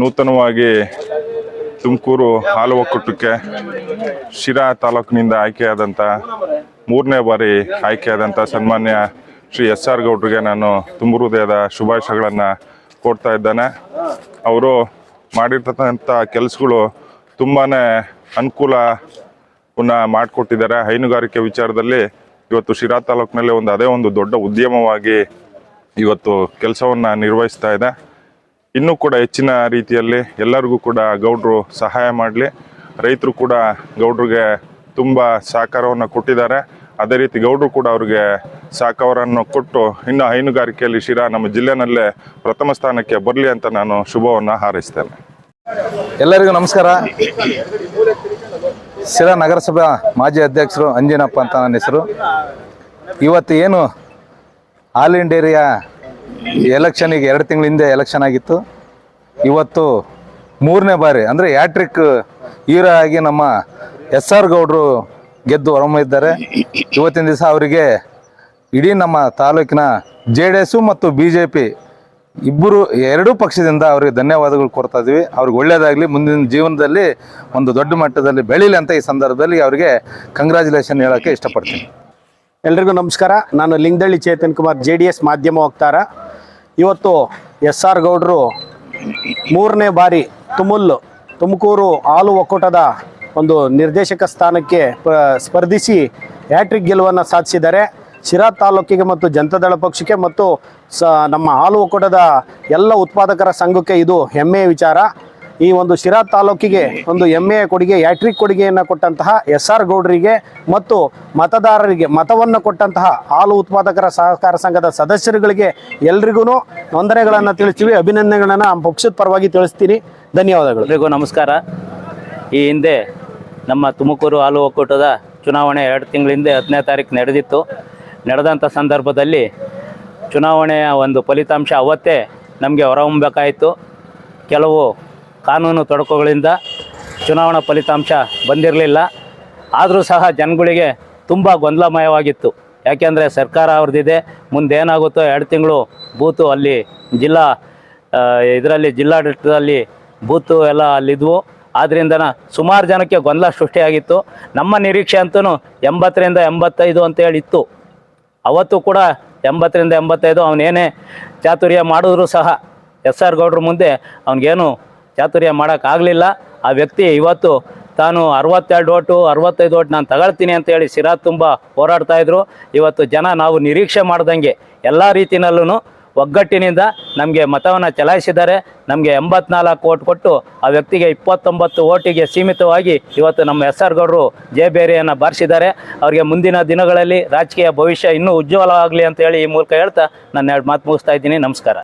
ನೂತನವಾಗಿ ತುಮಕೂರು ಹಾಲು ಒಕ್ಕೂಟಕ್ಕೆ ಶಿರಾ ತಾಲೂಕಿನಿಂದ ಆಯ್ಕೆಯಾದಂಥ ಮೂರನೇ ಬಾರಿ ಆಯ್ಕೆಯಾದಂಥ ಸನ್ಮಾನ್ಯ ಶ್ರೀ ಎಸ್ ಆರ್ ಗೌಡ್ರಿಗೆ ನಾನು ತುಂಬ ಹೃದಯದ ಶುಭಾಶಯಗಳನ್ನು ಕೊಡ್ತಾ ಇದ್ದೇನೆ. ಅವರು ಮಾಡಿರ್ತಕ್ಕಂಥ ಕೆಲಸಗಳು ತುಂಬಾ ಅನುಕೂಲವನ್ನು ಮಾಡಿಕೊಟ್ಟಿದ್ದಾರೆ. ಹೈನುಗಾರಿಕೆ ವಿಚಾರದಲ್ಲಿ ಇವತ್ತು ಶಿರಾ ತಾಲೂಕಿನಲ್ಲಿ ಒಂದು ಅದೇ ಒಂದು ದೊಡ್ಡ ಉದ್ಯಮವಾಗಿ ಇವತ್ತು ಕೆಲಸವನ್ನು ನಿರ್ವಹಿಸ್ತಾ ಇದೆ. ಇನ್ನೂ ಕೂಡ ಹೆಚ್ಚಿನ ರೀತಿಯಲ್ಲಿ ಎಲ್ಲರಿಗೂ ಕೂಡ ಗೌಡ್ರು ಸಹಾಯ ಮಾಡಲಿ. ರೈತರು ಕೂಡ ಗೌಡ್ರಿಗೆ ತುಂಬ ಸಹಕಾರವನ್ನು ಕೊಟ್ಟಿದ್ದಾರೆ. ಅದೇ ರೀತಿ ಗೌಡರು ಕೂಡ ಅವ್ರಿಗೆ ಸಹಕಾರವನ್ನು ಕೊಟ್ಟು ಇನ್ನು ಹೈನುಗಾರಿಕೆಯಲ್ಲಿ ಶಿರಾ ನಮ್ಮ ಜಿಲ್ಲೆನಲ್ಲೇ ಪ್ರಥಮ ಸ್ಥಾನಕ್ಕೆ ಬರಲಿ ಅಂತ ನಾನು ಶುಭವನ್ನು ಹಾರೈಸ್ತೇನೆ. ಎಲ್ಲರಿಗೂ ನಮಸ್ಕಾರ. ಶಿರಾ ನಗರಸಭಾ ಮಾಜಿ ಅಧ್ಯಕ್ಷರು ಅಂಜಿನಪ್ಪ ಅಂತ ನನ್ನ ಹೆಸರು. ಇವತ್ತು ಏನು ಆಲ್ ಇಂಡಿಯಾ ಎಲೆಕ್ಷನಿಗೆ ಎರಡು ತಿಂಗಳ ಹಿಂದೆ ಎಲೆಕ್ಷನ್ ಆಗಿತ್ತು. ಇವತ್ತು ಮೂರನೇ ಬಾರಿ, ಅಂದರೆ ಯಾಟ್ರಿಕ್ ಹೀರೋ ಆಗಿ ನಮ್ಮ ಎಸ್ ಆರ್ ಗೌಡ್ರು ಗೆದ್ದು ಹೊರಮಿದ್ದಾರೆ ಇವತ್ತಿನ ದಿವಸ ಅವರಿಗೆ ಇಡೀ ನಮ್ಮ ತಾಲೂಕಿನ ಜೆ ಡಿ ಎಸ್ಸು ಮತ್ತು ಬಿ ಜೆ ಪಿ ಇಬ್ಬರು, ಎರಡೂ ಪಕ್ಷದಿಂದ ಅವರಿಗೆ ಧನ್ಯವಾದಗಳು ಕೊಡ್ತಾ ಇದ್ವಿ ಅವ್ರಿಗೆ ಒಳ್ಳೆಯದಾಗಲಿ ಮುಂದಿನ ಜೀವನದಲ್ಲಿ ಒಂದು ದೊಡ್ಡ ಮಟ್ಟದಲ್ಲಿ ಬೆಳೀಲಿ ಅಂತ ಈ ಸಂದರ್ಭದಲ್ಲಿ ಅವರಿಗೆ ಕಂಗ್ರ್ಯಾಚುಲೇಷನ್ ಹೇಳೋಕ್ಕೆ ಇಷ್ಟಪಡ್ತೀನಿ. ಎಲ್ರಿಗೂ ನಮಸ್ಕಾರ. ನಾನು Lingadalli Chetan Kumar, J D S ಮಾಧ್ಯಮ ವಕ್ತಾರ. ಇವತ್ತು ಎಸ್ ಆರ್ ಗೌಡರು ಮೂರನೇ ಬಾರಿ ತುಮುಲ್, ತುಮಕೂರು ಹಾಲು ಒಕ್ಕೂಟದ ಒಂದು ನಿರ್ದೇಶಕ ಸ್ಥಾನಕ್ಕೆ ಸ್ಪರ್ಧಿಸಿ ಹ್ಯಾಟ್ರಿಕ್ ಗೆಲುವನ್ನು ಸಾಧಿಸಿದ್ದಾರೆ. ಶಿರಾ ತಾಲೂಕಿಗೆ ಮತ್ತು ಜನತಾದಳ ಪಕ್ಷಕ್ಕೆ ಮತ್ತು ಸ, ನಮ್ಮ ಹಾಲು ಒಕ್ಕೂಟದ ಎಲ್ಲ ಉತ್ಪಾದಕರ ಸಂಘಕ್ಕೆ ಇದು ಹೆಮ್ಮೆಯ ವಿಚಾರ. ಈ ಒಂದು ಶಿರಾ ತಾಲೂಕಿಗೆ ಒಂದು ಹೆಮ್ಮೆಯ ಕೊಡುಗೆ, ಯಾಟ್ರಿಕ್ ಕೊಡುಗೆಯನ್ನು ಕೊಟ್ಟಂತಹ ಎಸ್ ಆರ್ ಗೌಡರಿಗೆ ಮತ್ತು ಮತದಾರರಿಗೆ ಮತವನ್ನು ಕೊಟ್ಟಂತಹ ಹಾಲು ಉತ್ಪಾದಕರ ಸಹಕಾರ ಸಂಘದ ಸದಸ್ಯರುಗಳಿಗೆ ಎಲ್ರಿಗೂ ವಂದನೆಗಳನ್ನು ತಿಳಿಸ್ತೀವಿ, ಅಭಿನಂದನೆಗಳನ್ನು ನಮ್ಮ ಪಕ್ಷದ ಪರವಾಗಿ ತಿಳಿಸ್ತೀನಿ. ಧನ್ಯವಾದಗಳು. ಎಲ್ರಿಗೂ ನಮಸ್ಕಾರ. ಈ ಹಿಂದೆ ನಮ್ಮ ತುಮಕೂರು ಹಾಲು ಒಕ್ಕೂಟದ ಚುನಾವಣೆ ಎರಡು ತಿಂಗಳ ಹಿಂದೆ ಹತ್ತನೇ ತಾರೀಕು ನಡೆದಿತ್ತು. ನಡೆದಂಥ ಸಂದರ್ಭದಲ್ಲಿ ಚುನಾವಣೆಯ ಒಂದು ಫಲಿತಾಂಶ ಅವತ್ತೇ ನಮಗೆ ಹೊರಹೊಮ್ಮಬೇಕಾಯಿತು. ಕೆಲವು ಕಾನೂನು ತೊಡಕುಗಳಿಂದ ಚುನಾವಣಾ ಫಲಿತಾಂಶ ಬಂದಿರಲಿಲ್ಲ. ಆದರೂ ಸಹ ಜನಗಳಿಗೆ ತುಂಬ ಗೊಂದಲಮಯವಾಗಿತ್ತು. ಯಾಕೆಂದರೆ ಸರ್ಕಾರ ಅವ್ರದ್ದಿದೆ ಮುಂದೆ ಏನಾಗುತ್ತೋ ಎರಡು ತಿಂಗಳು ಬೂತು ಅಲ್ಲಿ ಜಿಲ್ಲಾ ಇದರಲ್ಲಿ ಜಿಲ್ಲಾಡಳಿತದಲ್ಲಿ ಬೂತು ಎಲ್ಲ ಅಲ್ಲಿದ್ವು. ಆದ್ದರಿಂದ ಸುಮಾರು ಜನಕ್ಕೆ ಗೊಂದಲ ಸೃಷ್ಟಿಯಾಗಿತ್ತು. ನಮ್ಮ ನಿರೀಕ್ಷೆ ಅಂತೂ ಎಂಬತ್ತರಿಂದ ಎಂಬತ್ತೈದು ಅಂತೇಳಿ ಇತ್ತು ಅವತ್ತು ಕೂಡ ಎಂಬತ್ತರಿಂದ ಎಂಬತ್ತೈದು ಅವನೇನೇ ಚಾತುರ್ಯ ಮಾಡಿದ್ರು ಸಹ. ಎಸ್ ಆರ್ ಗೌಡ್ರ ಮುಂದೆ ಅವನಿಗೇನು ಚಾತುರ್ಯ ಮಾಡೋಕ್ಕಾಗಲಿಲ್ಲ ಆ ವ್ಯಕ್ತಿ ಇವತ್ತು ತಾನು ಅರವತ್ತೆರಡು ಓಟು, ಅರವತ್ತೈದು ಓಟ್ ನಾನು ತಗೊಳ್ತೀನಿ ಅಂತೇಳಿ ಸಿರಾ ತುಂಬ ಹೋರಾಡ್ತಾ ಇದ್ರು. ಇವತ್ತು ಜನ ನಾವು ನಿರೀಕ್ಷೆ ಮಾಡ್ದಂಗೆ ಎಲ್ಲ ರೀತಿಯಲ್ಲೂ ಒಗ್ಗಟ್ಟಿನಿಂದ ನಮಗೆ ಮತವನ್ನು ಚಲಾಯಿಸಿದ್ದಾರೆ. ನಮಗೆ ಎಂಬತ್ನಾಲ್ಕು ಓಟ್ ಕೊಟ್ಟು ಆ ವ್ಯಕ್ತಿಗೆ ಇಪ್ಪತ್ತೊಂಬತ್ತು ಓಟಿಗೆ ಸೀಮಿತವಾಗಿ ಇವತ್ತು ನಮ್ಮ ಎಸ್ ಆರ್ ಗೌಡರು ಜಯಬೇರಿಯನ್ನು ಬಾರಿಸಿದ್ದಾರೆ. ಅವರಿಗೆ ಮುಂದಿನ ದಿನಗಳಲ್ಲಿ ರಾಜಕೀಯ ಭವಿಷ್ಯ ಇನ್ನೂ ಉಜ್ವಲವಾಗಲಿ ಅಂತ ಹೇಳಿ ಈ ಮೂಲಕ ಹೇಳ್ತಾ ನನ್ನ ಎರಡು ಮಾತು ಮುಗಿಸ್ತಾ ಇದ್ದೀನಿ. ನಮಸ್ಕಾರ.